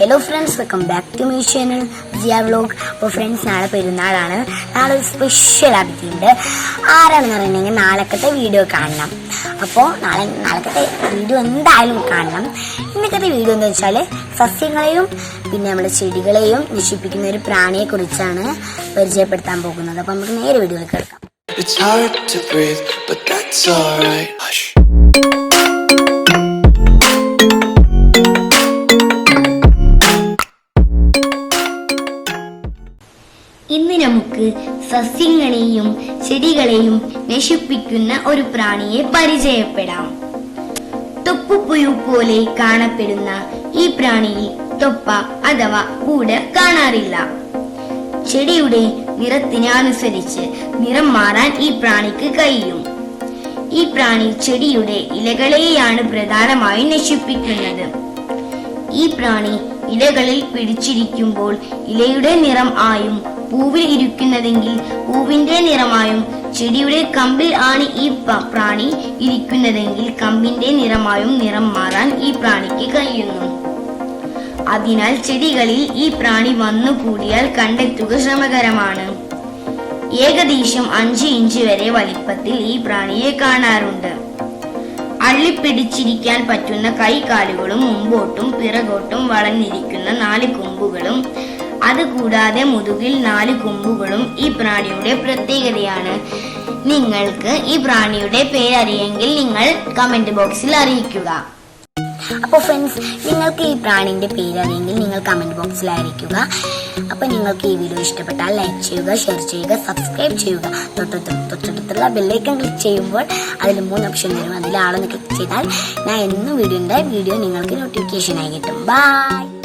Hello friends welcome back to my channel Jiya vlog അപ്പോൾ friends നാളെ പെരുന്നാളാണ്. നാളെ ഒരു സ്പെഷ്യൽ അതിഥിയുണ്ട് ആരാണെന്ന് പറയുന്നെങ്കിൽ നാളെക്കത്തെ വീഡിയോ കാണണം. അപ്പോൾ നാളെ നാളെക്കത്തെ വീഡിയോ എന്തായാലും കാണണം. ഇന്നത്തെ വീഡിയോ എന്ന് വെച്ചാൽ സസ്യങ്ങളെയും പിന്നെ നമ്മുടെ ചെടികളെയും നശിപ്പിക്കുന്ന ഒരു പ്രാണിയെ കുറിച്ചാണ് പരിചയപ്പെടുത്താൻ പോകുന്നത്. അപ്പോൾ നമുക്ക് നേരെ വീഡിയോയിലേക്ക് കേൾക്കാം It's hard to breathe, but that's alright. ഇന്ന് നമുക്ക് സസ്യങ്ങളെയും ചെടികളെയും നശിപ്പിക്കുന്ന ഒരു പ്രാണിയെ പരിചയപ്പെടാം. തൊപ്പുപുഴു പോലെ കാണപ്പെടുന്ന ഈ പ്രാണിയിൽ തൊപ്പ അഥവാ കൂട് കാണാറില്ല. ചെടിയുടെ നിറത്തിന് അനുസരിച്ച് നിറം മാറാൻ ഈ പ്രാണിക്ക് കഴിയും. ഈ പ്രാണി ചെടിയുടെ ഇലകളെയാണ് പ്രധാനമായും നശിപ്പിക്കുന്നത്. ഈ പ്രാണി ഇലകളിൽ പിടിച്ചിരിക്കുമ്പോൾ ഇലയുടെ നിറം ആയും പൂവിൽ ഇരിക്കുന്നതെങ്കിൽ പൂവിന്റെ നിറമായും ചെടിയുടെ കമ്പിൽ ആണ് ഈ പ്രാണി ഇരിക്കുന്നതെങ്കിൽ കമ്പിന്റെ നിറമായും നിറം മാറാൻ ഈ പ്രാണിക്ക് കഴിയുന്നു. അതിനാൽ ചെടികളിൽ ഈ പ്രാണി വന്നു കൂടിയാൽ കണ്ടെത്തുക ശ്രമകരമാണ്. ഏകദേശം അഞ്ച് ഇഞ്ച് വരെ വലിപ്പത്തിൽ ഈ പ്രാണിയെ കാണാറുണ്ട്. അള്ളിപ്പിടിച്ചിരിക്കാൻ പറ്റുന്ന കൈകാലുകളും മുമ്പോട്ടും പിറകോട്ടും വളഞ്ഞിരിക്കുന്ന നാല് കൊമ്പുകളും അതുകൂടാതെ മുതുകിൽ നാല് കൊമ്പുകളും ഈ പ്രാണിയുടെ പ്രത്യേകതയാണ്. നിങ്ങൾക്ക് ഈ പ്രാണിയുടെ പേരറിയെങ്കിൽ നിങ്ങൾ കമന്റ് ബോക്സിൽ അറിയിക്കുക. അപ്പോൾ ഫ്രണ്ട്സ് നിങ്ങൾക്ക് ഈ പ്രാണിന്റെ പേരറിയെങ്കിൽ നിങ്ങൾ കമന്റ് ബോക്സിൽ അറിയിക്കുക. അപ്പോൾ നിങ്ങൾക്ക് ഈ വീഡിയോ ഇഷ്ടപ്പെട്ടാൽ ലൈക്ക് ചെയ്യുക ഷെയർ ചെയ്യുക സബ്സ്ക്രൈബ് ചെയ്യുക. തൊട്ട് തൊട്ടടുത്തുള്ള ബെല്ലൈക്കൺ ക്ലിക്ക് ചെയ്യുമ്പോൾ അതിൽ മൂന്ന് ഓപ്ഷൻ വരും. അതിൽ ക്ലിക്ക് ചെയ്താൽ ഞാൻ എന്നും വീഡിയോ വീഡിയോ നിങ്ങൾക്ക് നോട്ടിഫിക്കേഷൻ ആയി കിട്ടും. ബൈ